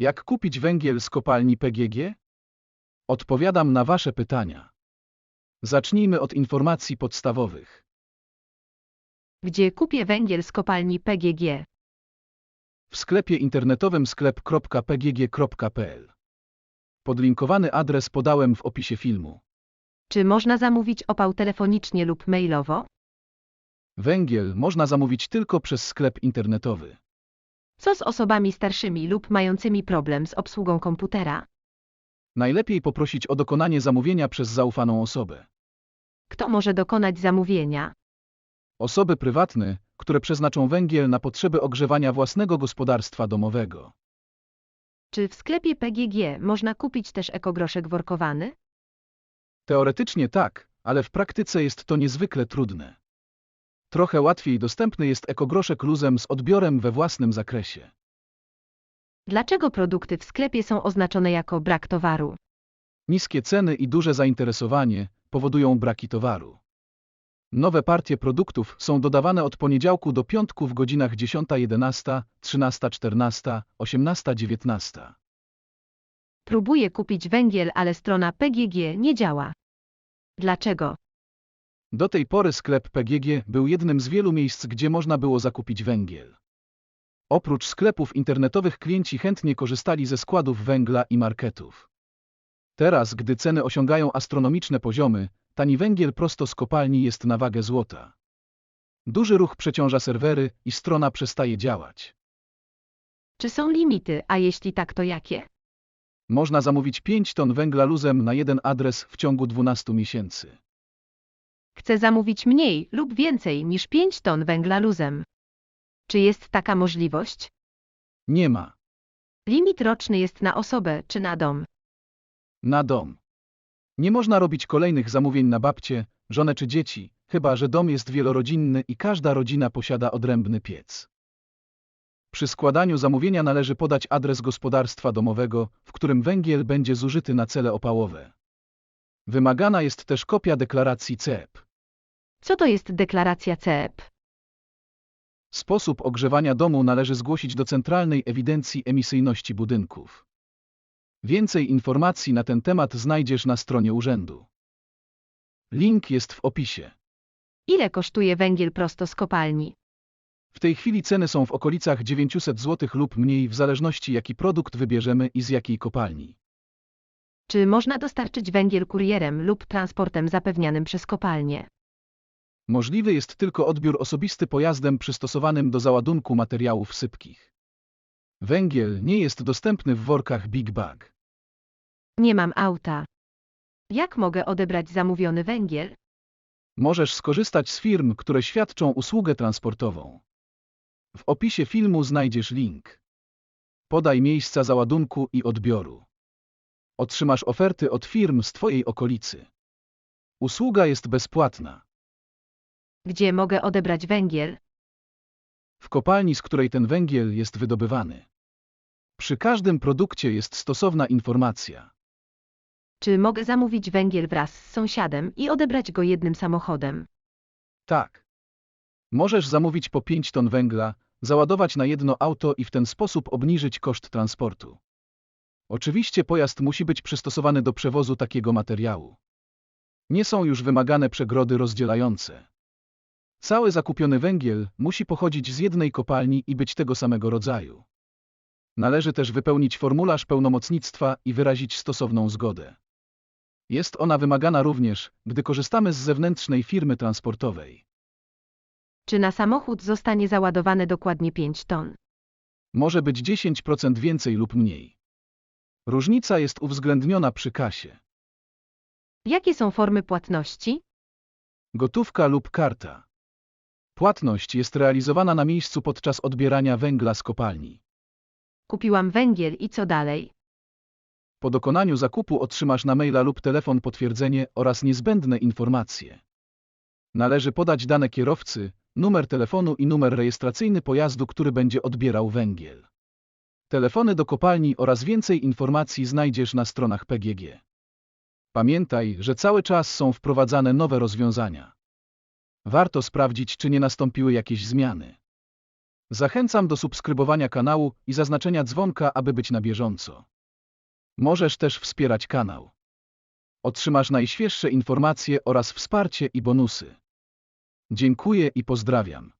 Jak kupić węgiel z kopalni PGG? Odpowiadam na Wasze pytania. Zacznijmy od informacji podstawowych. Gdzie kupię węgiel z kopalni PGG? W sklepie internetowym sklep.pgg.pl. Podlinkowany adres podałem w opisie filmu. Czy można zamówić opał telefonicznie lub mailowo? Węgiel można zamówić tylko przez sklep internetowy. Co z osobami starszymi lub mającymi problem z obsługą komputera? Najlepiej poprosić o dokonanie zamówienia przez zaufaną osobę. Kto może dokonać zamówienia? Osoby prywatne, które przeznaczą węgiel na potrzeby ogrzewania własnego gospodarstwa domowego. Czy w sklepie PGG można kupić też ekogroszek workowany? Teoretycznie tak, ale w praktyce jest to niezwykle trudne. Trochę łatwiej dostępny jest ekogroszek luzem z odbiorem we własnym zakresie. Dlaczego produkty w sklepie są oznaczone jako brak towaru? Niskie ceny i duże zainteresowanie powodują braki towaru. Nowe partie produktów są dodawane od poniedziałku do piątku w godzinach 10.11, 13.14, 18.19. Próbuję kupić węgiel, ale strona PGG nie działa. Dlaczego? Do tej pory sklep PGG był jednym z wielu miejsc, gdzie można było zakupić węgiel. Oprócz sklepów internetowych klienci chętnie korzystali ze składów węgla i marketów. Teraz, gdy ceny osiągają astronomiczne poziomy, tani węgiel prosto z kopalni jest na wagę złota. Duży ruch przeciąża serwery i strona przestaje działać. Czy są limity, a jeśli tak, to jakie? Można zamówić 5 ton węgla luzem na jeden adres w ciągu 12 miesięcy. Chcę zamówić mniej lub więcej niż 5 ton węgla luzem. Czy jest taka możliwość? Nie ma. Limit roczny jest na osobę czy na dom. Na dom. Nie można robić kolejnych zamówień na babcie, żonę czy dzieci, chyba że dom jest wielorodzinny i każda rodzina posiada odrębny piec. Przy składaniu zamówienia należy podać adres gospodarstwa domowego, w którym węgiel będzie zużyty na cele opałowe. Wymagana jest też kopia deklaracji CEP. Co to jest deklaracja CEP? Sposób ogrzewania domu należy zgłosić do Centralnej Ewidencji Emisyjności Budynków. Więcej informacji na ten temat znajdziesz na stronie urzędu. Link jest w opisie. Ile kosztuje węgiel prosto z kopalni? W tej chwili ceny są w okolicach 900 zł lub mniej w zależności jaki produkt wybierzemy i z jakiej kopalni. Czy można dostarczyć węgiel kurierem lub transportem zapewnianym przez kopalnię? Możliwy jest tylko odbiór osobisty pojazdem przystosowanym do załadunku materiałów sypkich. Węgiel nie jest dostępny w workach Big Bag. Nie mam auta. Jak mogę odebrać zamówiony węgiel? Możesz skorzystać z firm, które świadczą usługę transportową. W opisie filmu znajdziesz link. Podaj miejsca załadunku i odbioru. Otrzymasz oferty od firm z Twojej okolicy. Usługa jest bezpłatna. Gdzie mogę odebrać węgiel? W kopalni, z której ten węgiel jest wydobywany. Przy każdym produkcie jest stosowna informacja. Czy mogę zamówić węgiel wraz z sąsiadem i odebrać go jednym samochodem? Tak. Możesz zamówić po 5 ton węgla, załadować na jedno auto i w ten sposób obniżyć koszt transportu. Oczywiście pojazd musi być przystosowany do przewozu takiego materiału. Nie są już wymagane przegrody rozdzielające. Cały zakupiony węgiel musi pochodzić z jednej kopalni i być tego samego rodzaju. Należy też wypełnić formularz pełnomocnictwa i wyrazić stosowną zgodę. Jest ona wymagana również, gdy korzystamy z zewnętrznej firmy transportowej. Czy na samochód zostanie załadowane dokładnie 5 ton? Może być 10% więcej lub mniej. Różnica jest uwzględniona przy kasie. Jakie są formy płatności? Gotówka lub karta. Płatność jest realizowana na miejscu podczas odbierania węgla z kopalni. Kupiłam węgiel i co dalej? Po dokonaniu zakupu otrzymasz na maila lub telefon potwierdzenie oraz niezbędne informacje. Należy podać dane kierowcy, numer telefonu i numer rejestracyjny pojazdu, który będzie odbierał węgiel. Telefony do kopalni oraz więcej informacji znajdziesz na stronach PGG. Pamiętaj, że cały czas są wprowadzane nowe rozwiązania. Warto sprawdzić, czy nie nastąpiły jakieś zmiany. Zachęcam do subskrybowania kanału i zaznaczenia dzwonka, aby być na bieżąco. Możesz też wspierać kanał. Otrzymasz najświeższe informacje oraz wsparcie i bonusy. Dziękuję i pozdrawiam.